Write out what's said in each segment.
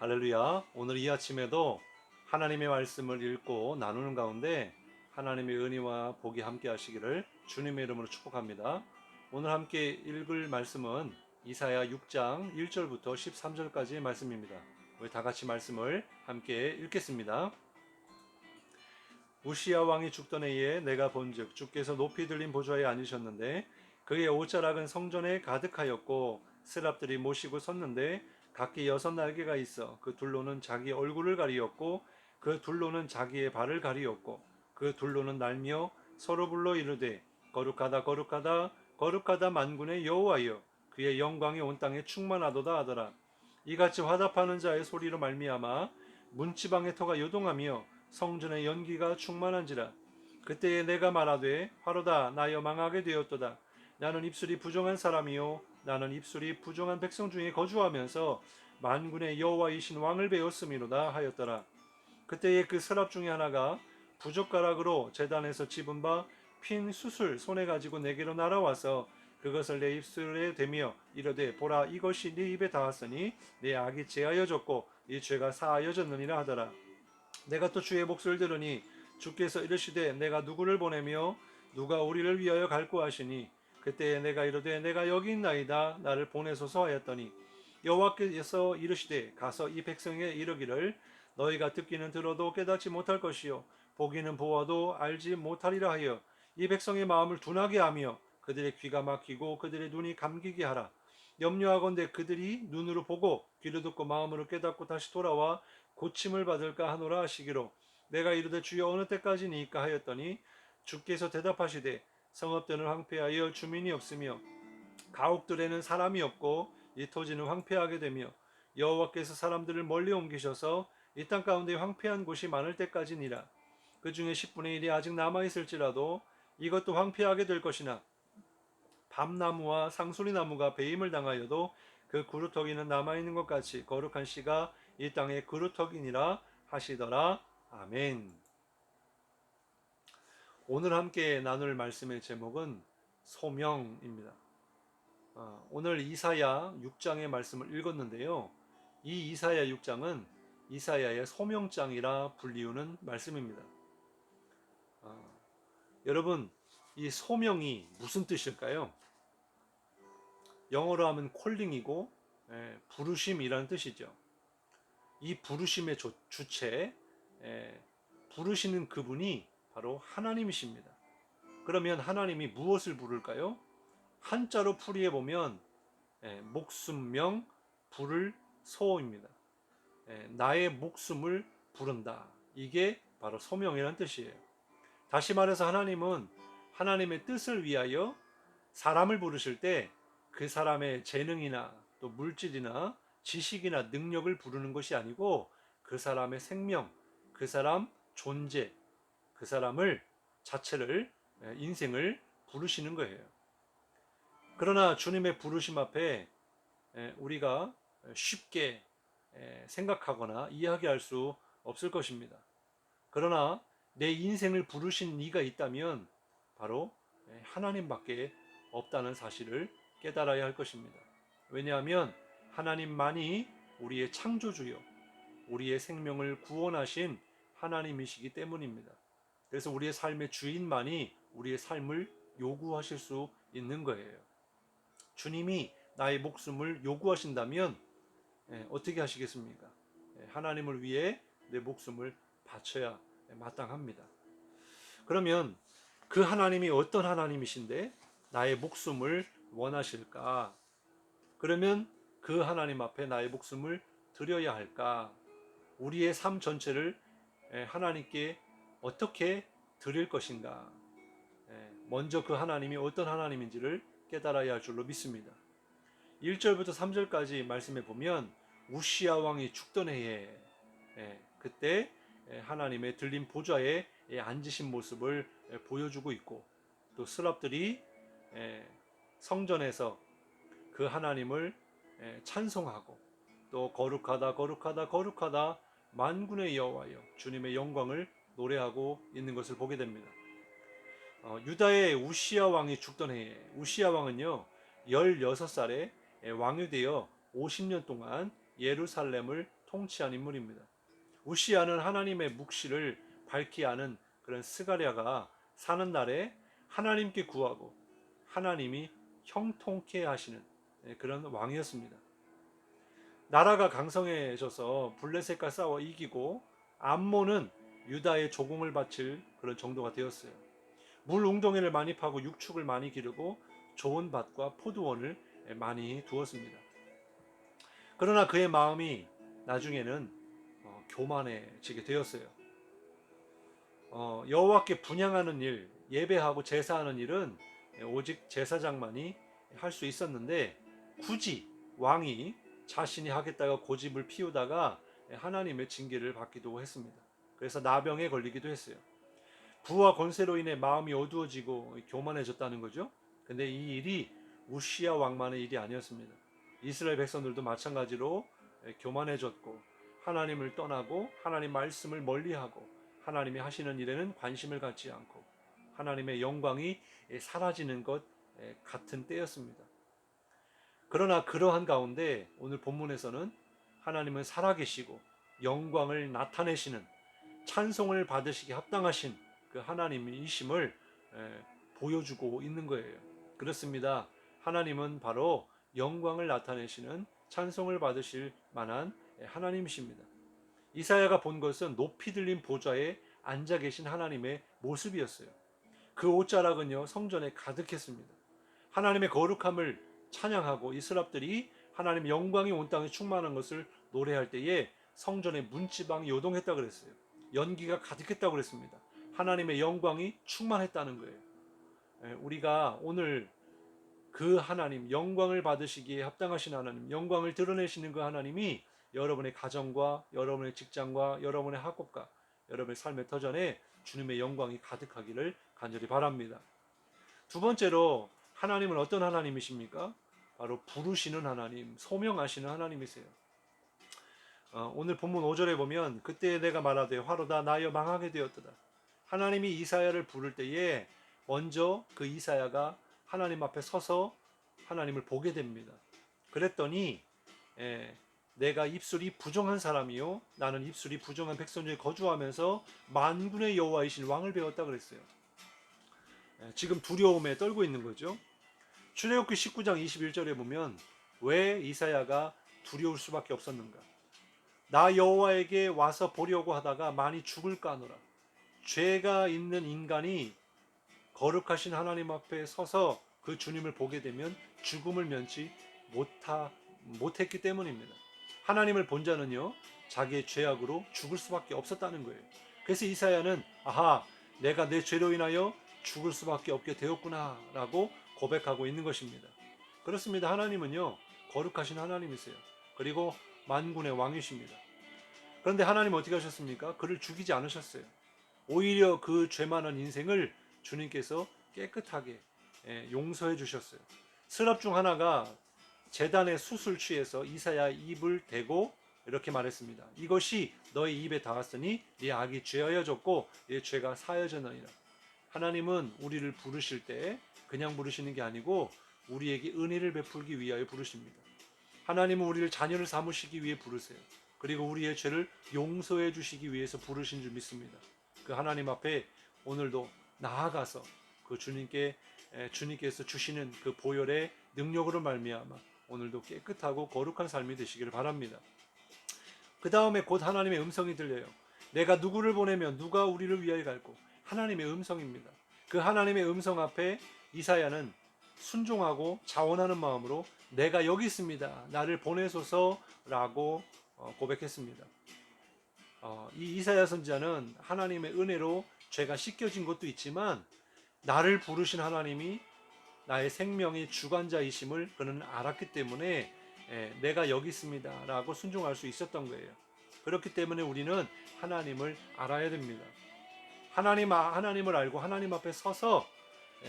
할렐루야. 오늘 이 아침에도 하나님의 말씀을 읽고 나누는 가운데 하나님의 은혜와 복이 함께 하시기를 주님의 이름으로 축복합니다. 오늘 함께 읽을 말씀은 이사야 6장 1절부터 13절까지의 말씀입니다. 우리 다 같이 말씀을 함께 읽겠습니다. 우시야 왕이 죽던 해에 내가 본즉 주께서 높이 들린 보좌에 앉으셨는데 그의 옷자락은 성전에 가득하였고 스랍들이 모시고 섰는데 각기 여섯 날개가 있어. 그 둘로는 자기 얼굴을 가리었고 그 둘로는 자기의 발을 가리었고 그 둘로는 날며 서로 불러 이르되 거룩하다 거룩하다 거룩하다 만군의 여호와여. 그의 영광이 온 땅에 충만하도다 하더라. 이같이 화답하는 자의 소리로 말미암아 문지방의 터가 요동하며 성전의 연기가 충만한지라. 그때에 내가 말하되 화로다 나여 망하게 되었도다. 나는 입술이 부정한 사람이요 나는 입술이 부정한 백성 중에 거주하면서 만군의 여호와이신 왕을 배웠음이로다 하였더라. 그때에 그 서랍 중에 하나가 부젓가락으로 재단에서 집은 바 핀 수술 손에 가지고 내게로 날아와서 그것을 내 입술에 대며 이르되 보라 이것이 네 입에 닿았으니 내 악이 제하여졌고 이 죄가 사하여졌느니라 하더라. 내가 또 주의 목소리를 들으니 주께서 이르시되 내가 누구를 보내며 누가 우리를 위하여 갈고 하시니 그때에 내가 이르되 내가 여기 있나이다. 나를 보내소서 하였더니 여호와께서 이르시되 가서 이 백성에 이르기를 너희가 듣기는 들어도 깨닫지 못할 것이요 보기는 보아도 알지 못하리라 하여 이 백성의 마음을 둔하게 하며 그들의 귀가 막히고 그들의 눈이 감기게 하라. 염려하건대 그들이 눈으로 보고 귀로 듣고 마음으로 깨닫고 다시 돌아와 고침을 받을까 하노라 하시기로 내가 이르되 주여 어느 때까지니까 하였더니 주께서 대답하시되 성읍들은 황폐하여 주민이 없으며 가옥들에는 사람이 없고 이 토지는 황폐하게 되며 여호와께서 사람들을 멀리 옮기셔서 이 땅 가운데 황폐한 곳이 많을 때까지니라 그 중에 10분의 1이 아직 남아 있을지라도 이것도 황폐하게 될 것이나 밤나무와 상수리 나무가 배임을 당하여도 그 그루터기는 남아 있는 것 같이 거룩한 씨가 이 땅의 그루터기니라 하시더라 아멘. 오늘 함께 나눌 말씀의 제목은 소명입니다. 아, 오늘 이사야 6장의 말씀을 읽었는데요. 이 이사야 6장은 이사야의 소명장이라 불리우는 말씀입니다. 아, 여러분, 이 소명이 무슨 뜻일까요? 영어로 하면 콜링이고 예, 부르심이라는 뜻이죠. 이 부르심의 조, 주체, 예, 부르시는 그분이 바로 하나님이십니다. 그러면 하나님이 무엇을 부를까요? 한자로 풀이해 보면 예, 목숨명 부를 소입니다. 예, 나의 목숨을 부른다. 이게 바로 소명이라는 뜻이에요. 다시 말해서 하나님은 하나님의 뜻을 위하여 사람을 부르실 때 그 사람의 재능이나 또 물질이나 지식이나 능력을 부르는 것이 아니고 그 사람의 생명, 그 사람 존재, 그 사람을 자체를 인생을 부르시는 거예요. 그러나 주님의 부르심 앞에 우리가 쉽게 생각하거나 이야기할 수 없을 것입니다. 그러나 내 인생을 부르신 이가 있다면 바로 하나님밖에 없다는 사실을 깨달아야 할 것입니다. 왜냐하면 하나님만이 우리의 창조주요, 우리의 생명을 구원하신 하나님이시기 때문입니다. 그래서 우리의 삶의 주인만이 우리의 삶을 요구하실 수 있는 거예요. 주님이 나의 목숨을 요구하신다면 어떻게 하시겠습니까? 하나님을 위해 내 목숨을 바쳐야 마땅합니다. 그러면 그 하나님이 어떤 하나님이신데 나의 목숨을 원하실까? 그러면 그 하나님 앞에 나의 목숨을 드려야 할까? 우리의 삶 전체를 하나님께 어떻게 드릴 것인가? 먼저 그 하나님이 어떤 하나님인지를 깨달아야 할 줄로 믿습니다. 1절부터 3절까지 말씀해 보면 우시아 왕이 죽던 해에 그때 하나님의 들린 보좌에 앉으신 모습을 보여주고 있고 또 스랍들이 성전에서 그 하나님을 찬송하고 또 거룩하다 거룩하다 거룩하다 만군의 여호와여 주님의 영광을 노래하고 있는 것을 보게 됩니다. 어, 유다의 우시아 왕이 죽던 해에 우시아 왕은요 16살에 왕이 되어 50년 동안 예루살렘을 통치한 인물입니다. 우시아는 하나님의 묵시를 밝히 아는 그런 스가랴가 사는 날에 하나님께 구하고 하나님이 형통케 하시는 예, 그런 왕이었습니다. 나라가 강성해져서 블레셋과 싸워 이기고 암몬은 유다의 조공을 바칠 그런 정도가 되었어요. 물 웅덩이를 많이 파고 육축을 많이 기르고 좋은 밭과 포도원을 많이 두었습니다. 그러나 그의 마음이 나중에는 어, 교만해지게 되었어요. 어, 여호와께 분양하는 일, 예배하고 제사하는 일은 오직 제사장만이 할 수 있었는데 굳이 왕이 자신이 하겠다가 고집을 피우다가 하나님의 징계를 받기도 했습니다. 그래서 나병에 걸리기도 했어요. 부와 권세로 인해 마음이 어두워지고 교만해졌다는 거죠. 근데 이 일이 우시아 왕만의 일이 아니었습니다. 이스라엘 백성들도 마찬가지로 교만해졌고 하나님을 떠나고 하나님 말씀을 멀리하고 하나님이 하시는 일에는 관심을 갖지 않고 하나님의 영광이 사라지는 것 같은 때였습니다. 그러나 그러한 가운데 오늘 본문에서는 하나님은 살아계시고 영광을 나타내시는 찬송을 받으시기 합당하신 그 하나님이심을 보여주고 있는 거예요. 그렇습니다. 하나님은 바로 영광을 나타내시는 찬송을 받으실 만한 하나님이십니다. 이사야가 본 것은 높이 들린 보좌에 앉아 계신 하나님의 모습이었어요. 그 옷자락은요 성전에 가득했습니다. 하나님의 거룩함을 찬양하고 이스랍들이 하나님의 영광이 온 땅에 충만한 것을 노래할 때에 성전의 문지방이 요동했다 그랬어요. 연기가 가득했다고 그랬습니다. 하나님의 영광이 충만했다는 거예요. 예, 우리가 오늘 그 하나님, 영광을 받으시기에 합당하신 하나님, 영광을 드러내시는 그 하나님이 여러분의 가정과 여러분의 직장과 여러분의 학업과 여러분의 삶의 터전에 주님의 영광이 가득하기를 간절히 바랍니다. 두 번째로 하나님은 어떤 하나님이십니까? 바로 부르시는 하나님, 소명하시는 하나님이세요. 어, 오늘 본문 5절에 보면 그때 내가 말하되 화로다 나여 망하게 되었도다. 하나님이 이사야를 부를 때에 먼저 그 이사야가 하나님 앞에 서서 하나님을 보게 됩니다. 그랬더니 에, 내가 입술이 부정한 사람이요 나는 입술이 부정한 백성 중에 거주하면서 만군의 여호와이신 왕을 배웠다 그랬어요. 에, 지금 두려움에 떨고 있는 거죠. 출애굽기 19장 21절에 보면 왜 이사야가 두려울 수밖에 없었는가? 나 여호와에게 와서 보려고 하다가 많이 죽을까 하노라. 죄가 있는 인간이 거룩하신 하나님 앞에 서서 그 주님을 보게 되면 죽음을 면치 못하, 못했기 때문입니다. 하나님을 본 자는요, 자기의 죄악으로 죽을 수밖에 없었다는 거예요. 그래서 이사야는, 아하, 내가 내 죄로 인하여 죽을 수밖에 없게 되었구나, 라고 고백하고 있는 것입니다. 그렇습니다. 하나님은요, 거룩하신 하나님이세요. 그리고 만군의 왕이십니다. 그런데 하나님 어떻게 하셨습니까? 그를 죽이지 않으셨어요. 오히려 그 죄 많은 인생을 주님께서 깨끗하게 예, 용서해 주셨어요. 스랍 중 하나가 재단의 숯을 취해서 이사야 입을 대고 이렇게 말했습니다. 이것이 너의 입에 닿았으니 네 악이 죄하여졌고 네 죄가 사여졌느니라. 하나님은 우리를 부르실 때 그냥 부르시는 게 아니고 우리에게 은혜를 베풀기 위하여 부르십니다. 하나님은 우리를 자녀를 삼으시기 위해 부르세요. 그리고 우리의 죄를 용서해 주시기 위해서 부르신 줄 믿습니다. 그 하나님 앞에 오늘도 나아가서 그 주님께 주님께서 주시는 그 보혈의 능력으로 말미암아 오늘도 깨끗하고 거룩한 삶이 되시기를 바랍니다. 그 다음에 곧 하나님의 음성이 들려요. 내가 누구를 보내면 누가 우리를 위하여 갈고 하나님의 음성입니다. 그 하나님의 음성 앞에 이사야는 순종하고 자원하는 마음으로 내가 여기 있습니다. 나를 보내소서라고 어, 고백했습니다. 어, 이 이사야 선지자는 하나님의 은혜로 죄가 씻겨진 것도 있지만 나를 부르신 하나님이 나의 생명의 주관자이심을 그는 알았기 때문에 내가 여기 있습니다라고 순종할 수 있었던 거예요. 그렇기 때문에 우리는 하나님을 알아야 됩니다. 하나님 하나님을 알고 하나님 앞에 서서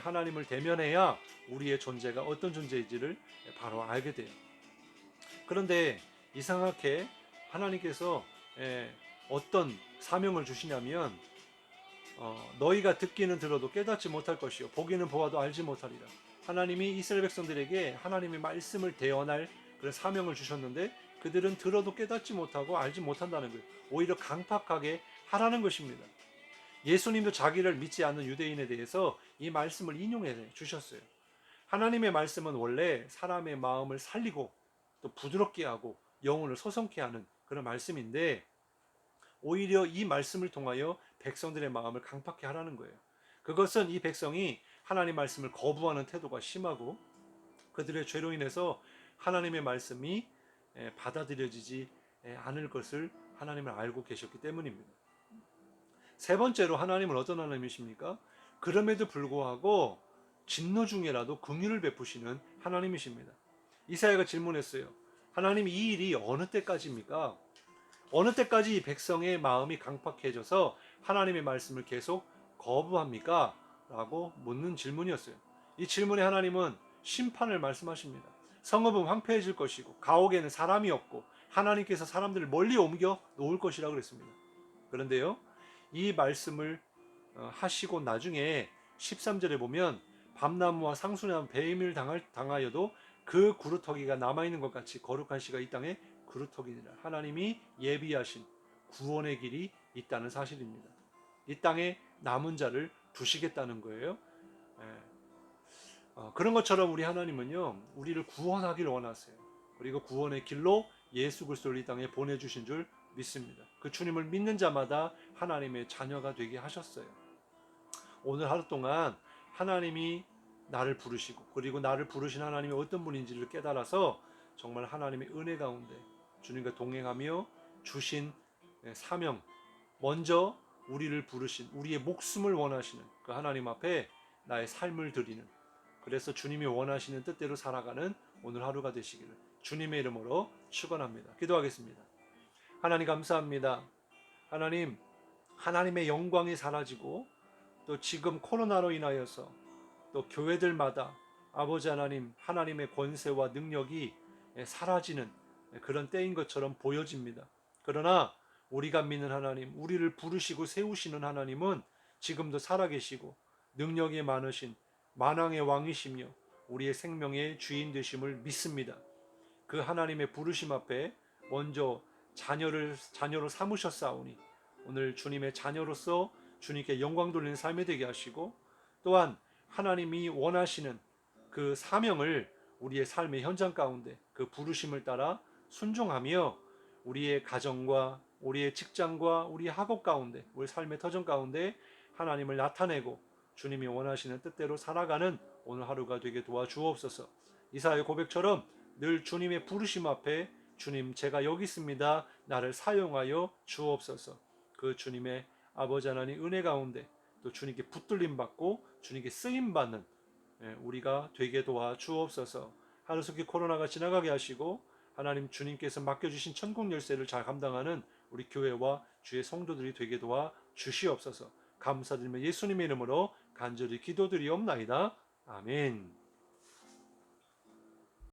하나님을 대면해야 우리의 존재가 어떤 존재인지를 바로 알게 돼요. 그런데 이상하게 하나님께서 어떤 사명을 주시냐면 어, 너희가 듣기는 들어도 깨닫지 못할 것이요 보기는 보아도 알지 못하리라. 하나님이 이스라엘 백성들에게 하나님의 말씀을 대언할 그런 사명을 주셨는데 그들은 들어도 깨닫지 못하고 알지 못한다는 거예요. 오히려 강팍하게 하라는 것입니다. 예수님도 자기를 믿지 않는 유대인에 대해서 이 말씀을 인용해 주셨어요. 하나님의 말씀은 원래 사람의 마음을 살리고 또 부드럽게 하고 영혼을 소성케 하는 그런 말씀인데 오히려 이 말씀을 통하여 백성들의 마음을 강팍케 하라는 거예요. 그것은 이 백성이 하나님 말씀을 거부하는 태도가 심하고 그들의 죄로 인해서 하나님의 말씀이 에, 받아들여지지 에, 않을 것을 하나님을 알고 계셨기 때문입니다. 세 번째로 하나님은 어떤 하나님이십니까? 그럼에도 불구하고 진노 중에라도 긍휼을 베푸시는 하나님이십니다. 이사야가 질문했어요. 하나님 이 일이 어느 때까지입니까? 어느 때까지 이 백성의 마음이 강팍해져서 하나님의 말씀을 계속 거부합니까? 라고 묻는 질문이었어요. 이 질문에 하나님은 심판을 말씀하십니다. 성읍은 황폐해질 것이고 가옥에는 사람이 없고 하나님께서 사람들을 멀리 옮겨 놓을 것이라고 그랬습니다. 그런데요. 이 말씀을 어, 하시고 나중에 13절에 보면 밤나무와 상수나무 배임을 당할, 당하여도 그 구루터기가 남아있는 것 같이 거룩한 씨가 이 땅에 구루터기니라. 하나님이 예비하신 구원의 길이 있다는 사실입니다. 이 땅에 남은 자를 두시겠다는 거예요. 예. 어, 그런 것처럼 우리 하나님은요, 우리를 구원하기를 원하세요. 그리고 구원의 길로 예수 그리스도를 이 땅에 보내주신 줄 믿습니다. 그 주님을 믿는 자마다 하나님의 자녀가 되게 하셨어요. 오늘 하루 동안 하나님이 나를 부르시고 그리고 나를 부르신 하나님이 어떤 분인지를 깨달아서 정말 하나님의 은혜 가운데 주님과 동행하며 주신 사명 먼저 우리를 부르신 우리의 목숨을 원하시는 그 하나님 앞에 나의 삶을 드리는 그래서 주님이 원하시는 뜻대로 살아가는 오늘 하루가 되시기를 주님의 이름으로 축원합니다. 기도하겠습니다. 하나님 감사합니다. 하나님 하나님의 영광이 사라지고 또 지금 코로나로 인하여서 또 교회들마다 아버지 하나님 하나님의 권세와 능력이 사라지는 그런 때인 것처럼 보여집니다. 그러나 우리가 믿는 하나님, 우리를 부르시고 세우시는 하나님은 지금도 살아계시고 능력이 많으신 만왕의 왕이시며 우리의 생명의 주인 되심을 믿습니다. 그 하나님의 부르심 앞에 먼저 자녀를 자녀로 삼으셨사오니 오늘 주님의 자녀로서 주님께 영광 돌리는 삶이 되게 하시고 또한 하나님이 원하시는 그 사명을 우리의 삶의 현장 가운데 그 부르심을 따라 순종하며 우리의 가정과 우리의 직장과 우리 학업 가운데 우리 삶의 터전 가운데 하나님을 나타내고 주님이 원하시는 뜻대로 살아가는 오늘 하루가 되게 도와주옵소서. 이사의 고백처럼 늘 주님의 부르심 앞에 주님 제가 여기 있습니다. 나를 사용하여 주옵소서. 그 주님의 아버지 하나님 은혜 가운데 또 주님께 붙들림 받고 주님께 쓰임 받는 예, 우리가 되게 도와 주옵소서. 하루속히 코로나가 지나가게 하시고 하나님 주님께서 맡겨주신 천국 열쇠를 잘 감당하는 우리 교회와 주의 성도들이 되게 도와 주시옵소서. 감사드리며 예수님의 이름으로 간절히 기도드리옵나이다. 아멘.